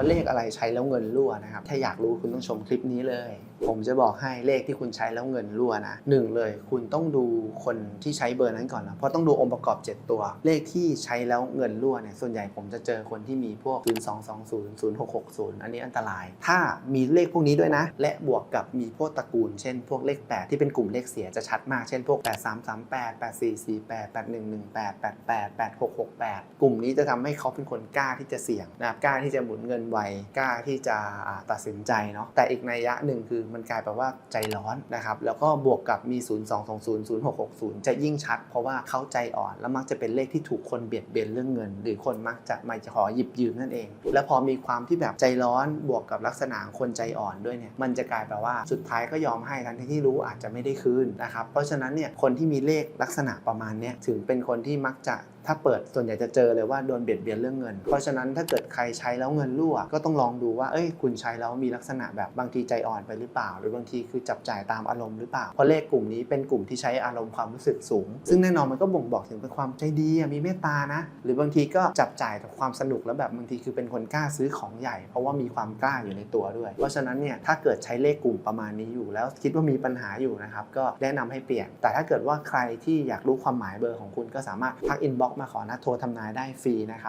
ว่าเลขอะไรใช้แล้วเงินรั่วนะครับ ถ้าอยากรู้คุณต้องชมคลิปนี้เลย ผมจะบอกให้เลขที่คุณใช้แล้วเงินรั่วนะหนึ่งเลย คุณต้องดูคนที่ใช้เบอร์นั้นก่อนนะ เพราะต้องดูองค์ประกอบ 7 ตัว เลขที่ใช้แล้วเงินรั่วเนี่ย ส่วนใหญ่ผมจะเจอคนที่มีพวก 0 2 2 0 0 6 6 0 อันนี้อันตราย ถ้ามีเลขพวกนี้ด้วยนะ และบวกกับมีพวกตระกูล เช่น พวกเลข 8 ที่เป็นกลุ่มเลขเสียจะชัดมาก เช่น พวก 8 3 3 8 8 4 4 8 8 1 1 8 8 8 8 6 6 8 กลุ่มนี้จะทำให้เขาเป็นคนกล้าที่จะเสี่ยงนะครับกล้าที่จะหมุนเงินไวกล้าที่จะตัดสินใจเนาะแต่อีกนัยยะหนึ่งคือมันกลายเป็นว่าใจร้อนนะครับแล้วก็บวกกับมี 0 2 2 0 0 6 6 0 จะยิ่งชัด เพราะว่าเขาใจอ่อนแล้วมักจะเป็นเลขที่ถูกคนเบียดเบียนเรื่องเงิน หรือคนมักจะมาขอหยิบยืมนั่นเอง แล้วพอมีความที่แบบใจร้อนบวกกับลักษณะคนใจอ่อนด้วยเนี่ยมันจะกลายแบบว่าสุดท้ายก็ยอมให้ทั้งที่รู้อาจจะไม่ได้คืนนะครับเพราะฉะนั้นเนี่ยคนที่มีเลขลักษณะประมาณนี้ถึงเป็นคนที่มักจะถ้าเปิดส่วนใหญ่จะเจอเลยว่าโดนเบียดเบียนเรื่องเงิน เพราะฉะนั้นถ้าเกิดใครใช้แล้วเงินรั่วก็ต้องลองดูว่าเอ้ยคุณใช้แล้วมีลักษณะแบบบางทีใจอ่อนไปหรือเปล่า หรือบางทีคือจับจ่ายตามอารมณ์หรือเปล่าเพราะเลขกลุ่มนี้เป็นกลุ่มที่ใช้อารมณ์ความรู้สึกสูง ซึ่งแน่นอนมันก็บ่งบอกถึงเป็นความใจดีอะมีเมตตานะ หรือบางทีก็จับจ่ายกับความสนุกแล้วแบบบางทีคือเป็นคนกล้าซื้อของใหญ่ เพราะว่ามีความกล้าอยู่ในตัวด้วย เพราะฉะนั้นเนี่ยถ้าเกิดใช้เลขกลุ่มประมาณนี้อยู่ แล้วคิดว่ามีปัญหาอยู่นะครับก็แนะนำให้เปลี่ยน แต่ถ้าเกิดว่าใครที่อยากรู้ความหมายเบอร์ของคุณก็สามารถทักอินบ็อกมาขอนัดโทรทำนายได้ฟรีนะครับ